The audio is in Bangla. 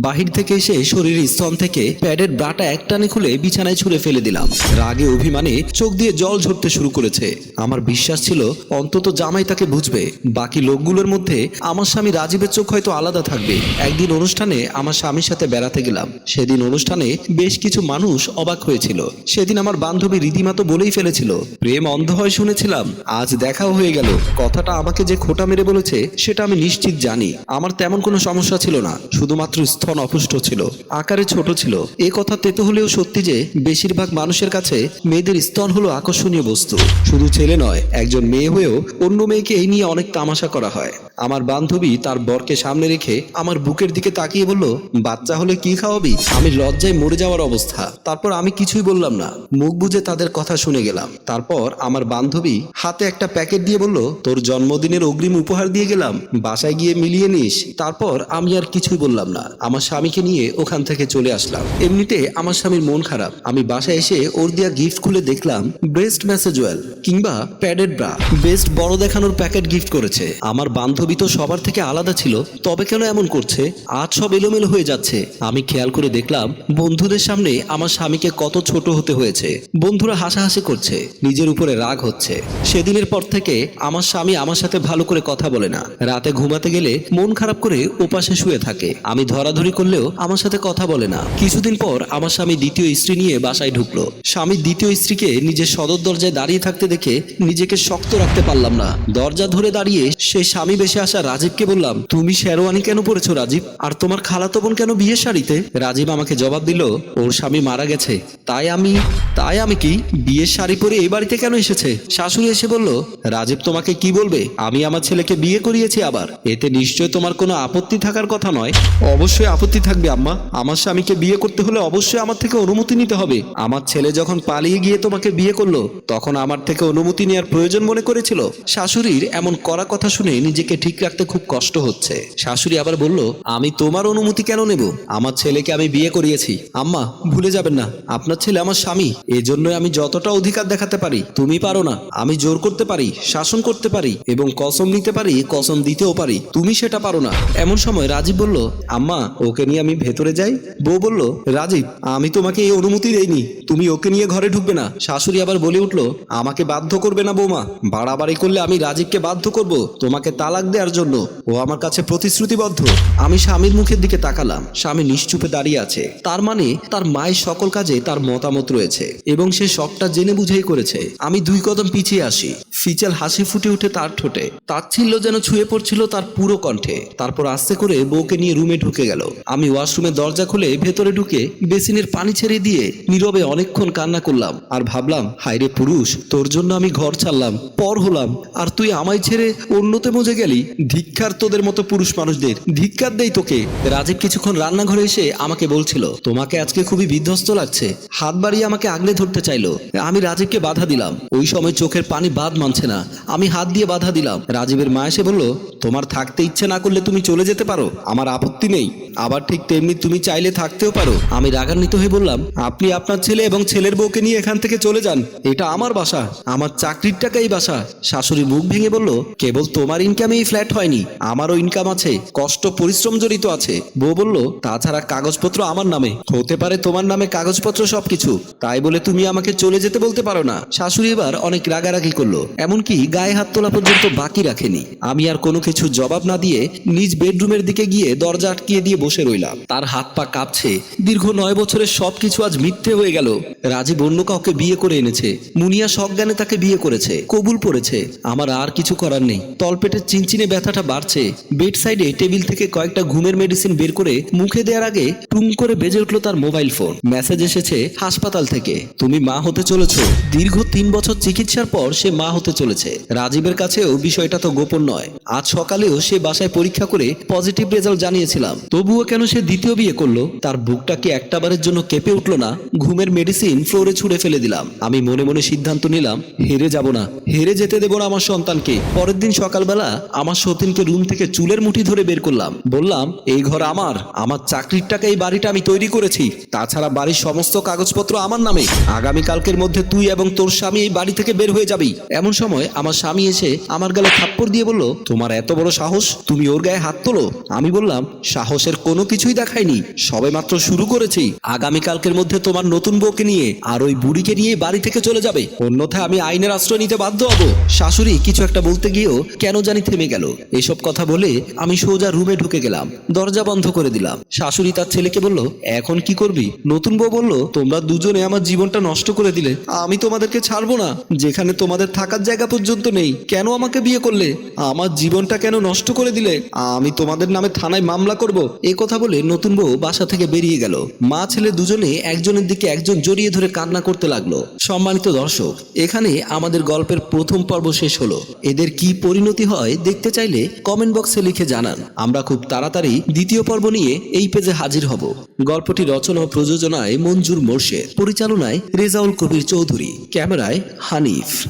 বাহির থেকে এসে শরীরের স্তন থেকে প্যাডের ব্রাটা একটানে খুলে বিছানায় ছুঁড়ে ফেলে দিলাম। রাগে অভিমানে চোখ দিয়ে জল ঝরতে শুরু করেছে। আমার বিশ্বাস ছিল অন্তত জামাই তাকে বুঝবে। বাকি লোকগুলোর মধ্যে আমার স্বামী রাজীবের চোখ হয়তো আলাদা থাকবে। একদিন অনুষ্ঠানে আমার স্বামীর সাথে বেড়াতে গেলাম। সেদিন অনুষ্ঠানে বেশ কিছু মানুষ অবাক হয়েছিল। সেদিন আমার বান্ধবী রীতিমা তো বলেই ফেলেছিল, প্রেম অন্ধ হয় শুনেছিলাম, আজ দেখাও হয়ে গেল। কথাটা আমাকে যে খোটা মেরে বলেছে, সেটা আমি নিশ্চিত জানি। আমার তেমন কোনো সমস্যা ছিল না। শুধুমাত্র স্থন অপুষ্ট ছিল, আকারে ছোট ছিল। এ কথা তেতো হলেও সত্যি যে, বেশিরভাগ মানুষের কাছে মেয়েদের স্তন হলো আকর্ষণীয় বস্তু। শুধু ছেলে নয়, একজন মেয়ে হয়েও অন্য মেয়েকে এই নিয়ে অনেক তামাশা করা হয়। আমার বান্ধবী তার বরকে সামনে রেখে আমার বুকের দিকে তাকিয়ে বলল, বাচ্চা হলে কি খাওয়াবি? আমি লজ্জায় মরে যাওয়ার অবস্থা। তারপর আমি কিছুই বললাম না। মুখ বুঝে তাদের কথা শুনে গেলাম। তারপর আমার বান্ধবী হাতে একটা প্যাকেট দিয়ে বলল, তোর জন্মদিনের অগ্রিম উপহার দিয়ে গেলাম। বাসায় গিয়ে মিলিয়ে নিস। তারপর আমি আর কিছুই বললাম না। আমার স্বামীকে নিয়ে ওখান থেকে চলে আসলাম। এমনিতে আমার স্বামীর মন খারাপ। আমি বাসায় এসে ওর দেয়া গিফট খুলে দেখলাম ব্রেস্ট ম্যাসেজ ওয়েল কিংবা প্যাডেড ব্রা বেস্ট বড় দেখানোর প্যাকেট গিফট করেছে। আমার বান্ধবী তো সবার থেকে আলাদা ছিল, তবে কেন এমন করছে? আজ সব এলোমেলো হয়ে যাচ্ছে। আমি খেয়াল করে দেখলাম, বন্ধুদের সামনে আমার স্বামীকে কত ছোট হতে হয়েছে। বন্ধুরা হাসাহাসি করছে, নিজের উপরে রাগ হচ্ছে। সেদিনের পর থেকে আমার স্বামী আমার সাথে ভালো করে কথা বলে না। রাতে ঘুমাতে গেলে মন খারাপ করে ওপাশে শুয়ে থাকে। আমি ধরাধরি করলেও আমার সাথে কথা বলে না। কিছুদিন পর আমার স্বামী দ্বিতীয় স্ত্রী নিয়ে বাসায় ঢুকলো। স্বামী দ্বিতীয় স্ত্রীকে নিজের সদর দরজায় দাঁড়িয়ে থাকতে দেখে নিজেকে শক্ত রাখতে পারলাম না। দরজা ধরে দাঁড়িয়ে সেই স্বামী বেশে আসা রাজীবকে বললাম, তুমি শেরওয়ানি কেন পরেছো রাজীব? আর তোমার খালাতো বোন কেন বিয়ে শাড়িতে? রাজীব আমাকে জবাব দিল, ওর স্বামী মারা গেছে। তাই আমি তাই আমি কি বিয়ের শাড়ি পরে এই বাড়িতে কেন এসেছে? শাশুড়ি এসে বলল, রাজীব তোমাকে কি বলবে? আমি আমার ছেলেকে বিয়ে করিয়েছি আবার। এতে নিশ্চয় তোমার কোনো আপত্তি থাকার কথা নয়? অবশ্যই আপত্তি থাকবে, আম্মা। আমার স্বামীকে বিয়ে করতে হলে অবশ্যই আমার থেকে অনুমতি নিতে হবে। আমার ছেলে যখন পালিয়ে গিয়ে তোমাকে বিয়ে করল, তখন আমার থেকে অনুমতি নেওয়ার প্রয়োজন মনে করেছিল। শাশুড়ির এমন করা কথা শুনে নিজেকে ঠিক রাখতে খুব কষ্ট হচ্ছে। শাশুড়ি আবার বলল, আমি তোমার অনুমতি কেন নেব? আমার ছেলেকে আমি বিয়ে করিয়েছি। আম্মা, ভুলে যাবেন না। আপনার ছেলে আমার স্বামী। এজন্যই আমি যতটা অধিকার দেখাতে পারি, তুমি পারো না। আমি জোর করতে পারি, শাসন করতে পারি এবং কসম নিতে পারি, কসম দিতেও পারি। তুমি সেটা পারো না। এমন সময় রাজীব বলল, আম্মা, ওকে নিয়ে আমি ভেতরে যাই। বউ বলল, রাজীব, আমি তোমাকে এই অনুমতি দেইনি। তুমি ওকে নিয়ে ঘরে ঢুকবে না। শাশুড়ি আবার বলে উঠল, আমাকে বাধ্য করবে না বৌমা। বাড়াবাড়ি করলে আমি রাজীবকে বাধ্য করব। তোমাকে তালাক দেওয়ার জন্য। ও আমার কাছে প্রতিশ্রুতিবদ্ধ। আমি স্বামীর মুখের দিকে তাকালাম। স্বামী নিশ্চুপে দাঁড়িয়ে আছে। তার মানে তার মায়ের সকল কাজে তার মতামত রয়েছে। এবং সে সবটা জেনে বুঝেই করেছে। আমি দুই কদম পিছিয়ে আসি। ফিচাল হাসি ফুটে উঠে তার ঠোঁটে। তাচ্ছিল্য যেন ছুঁয়ে পড়ছিল তার পুরো কণ্ঠে। তারপর আস্তে করে বউকে নিয়ে রুমে ঢুকে গেল। আমি ওয়াশরুমের দরজা খুলে ভেতরে ঢুকে বেসিনের পানি ছেড়ে দিয়ে নীরবে অনেকক্ষণ কান্না করলাম। আর ভাবলাম, হায়রে পুরুষ, তোর জন্য আমি ঘর ছাড়লাম, পর হলাম। আর তুই আমায় ছেড়ে অন্যতে মজে গেলি? ধিক্ষার মতো পুরুষ মানুষদের ধিক্ষার দেই তোকে। রাজীব কিছুক্ষণ রান্নাঘরে এসে আমাকে বলছিল, তোমাকে আজকে খুবই বিধ্বস্ত লাগছে। হাত বাড়িয়ে আমাকে আগলে ধরতে চাইলো। আমি রাজীবকে বাধা দিলাম। ওই সময় চোখের পানি বাদ মানছে না। আমি হাত দিয়ে বাধা দিলাম। রাজীবের মা এসে তোমার থাকতে ইচ্ছে না করলে তুমি চলে যেতে পারো। আমার আপত্তি নেই। আবার ঠিক তেমনি তুমি চাইলে থাকতেও পারো। আমি রাগান্বিত হয়ে বললাম, আপনি আপনার ছেলে এবং ছেলের বউকে নিয়ে এখান থেকে চলে যান। এটা আমার বাসা। আমার চাকরির টাকাই বাসা। শাশুড়ি মুখ ভেঙে বলল, কেবল তোমার ইনকামে এই ফ্ল্যাট হয়নি, আমারও ইনকাম আছে, কষ্ট, পরিশ্রম জড়িত আছে। বউ বলল, তাছাড়া কাগজপত্র আমার নামে। হতে পারে তোমার নামে কাগজপত্র সবকিছু। তাই বলে তুমি আমাকে চলে যেতে বলতে পারো না। শাশুড়ি এবার অনেক রাগারাগি করল, এমনকি গায়ে হাত তোলা পর্যন্ত বাকি রাখেনি। আমি আর কোনো কিছু জবাব না দিয়ে নিজ বেডরুমের দিকে গিয়ে দরজা আটকিয়ে দিয়ে বসে রইলাম। তার হাত পা কাঁপছে। দীর্ঘ নয় বছরের সবকিছু আজ মিথ্যে হয়ে গেল। রাজীব অন্য কাউকে বিয়ে করে এনেছে। মুনিয়া সজ্ঞানে তাকে বিয়ে করেছে, কবুল পড়েছে। আমার আর কিছু করার নেই। তলপেটের চিনচিনে ব্যথাটা বাড়ছে। বেড সাইডে টেবিল থেকে কয়েকটা ঘুমের মেডিসিন বের করে মুখে দেওয়ার আগে টুং করে বেজে উঠল তার মোবাইল ফোন। মেসেজ এসেছে হাসপাতাল থেকে। তুমি মা হতে চলেছ। দীর্ঘ তিন বছর চিকিৎসার পর সে মা হতে চলেছে। রাজীবের কাছেও বিষয়টা তো গোপন নয়। আজ সকালেও সে বাসায় পরীক্ষা করে পজিটিভ রেজাল্ট জানিয়েছিলাম। তবুও কেন সে দ্বিতীয় বিয়ে করল? তার বুকটা কি একটাবারের জন্য কেঁপে উঠল না? ঘুমের মেডিসিন ফ্লোরে ছুঁড়ে ফেলে দিলাম। আমি মনে মনে সিদ্ধান্ত নিলাম, হেরে যাব না। হেরে যেতে দেবো না আমার সন্তানকে। পরের দিন সকালবেলা আমার সতীনকে রুম থেকে চুলের মুঠি ধরে বের করলাম। বললাম, এই ঘর আমার আমার চাকরির টাকা এই বাড়িটা আমি তৈরি করেছি। তাছাড়া বাড়ির সমস্ত কাগজপত্র আমার নামে। আগামী কালকের মধ্যে তুই এবং তোর স্বামী এই বাড়ি থেকে বের হয়ে যাবি। এমন সময় আমার স্বামী এসে আমার গালে থাপ্পড় দিয়ে বলল, তোমার এত বড় সাহস, তুমি ওর গায়ে হাত তোলো। আমি বললাম, সাহসের কোনো কিছুই দেখায়নি সবে মাত্র শুরু করেছি। আগামী কালকের মধ্যে তোমার নতুন বউকে নিয়ে আর ওই বুড়িকে নিয়ে বাড়ি থেকে চলে যাবে। অন্যথায় আমি আইনের আশ্রয় নিতে বাধ্য হব। শাশুড়ি কিছু একটা বলতে গিয়েও কেন জানি থেমে গেল। এসব কথা বলে আমি সোজা রুমে ঢুকে গেলাম। দরজা বন্ধ করে দিলাম। শাশুড়ি তার ছেলেকে বলল, এখন কি করবি? নতুন বউ বলল, তোমরা দুজনে আমার জীবনটা নষ্ট করে দিলে। আমি তোমাদেরকে ছাড়বো না। যেখানে তোমাদের থাকার জায়গা পর্যন্ত নেই, কেন আমাকে বিয়ে করলে? আমার জীবনটা কেন নষ্ট করে দিলে? আমি তোমাদের নামে থানায় মামলা করব। এ কথা বলে নতুন বউ বাসা থেকে বেরিয়ে গেল। মা ছেলে দুজনে একজনের দিকে একজন জড়িয়ে ধরে কান্না করতে লাগল। সম্মানিত দর্শক, এখানে আমাদের গল্পের প্রথম পর্ব শেষ হলো। এদের কি পরিণতি হয় দেখতে চাইলে কমেন্ট বক্সে লিখে জানান। আমরা খুব তাড়াতাড়ি দ্বিতীয় পর্ব নিয়ে এই পেজে হাজির হব। গল্পটি রচনা ও প্রযোজনায় মঞ্জুর মোর্শেদ। পরিচালনায় রেজাউল কবির চৌধুরী। ক্যামেরায় হানিফ।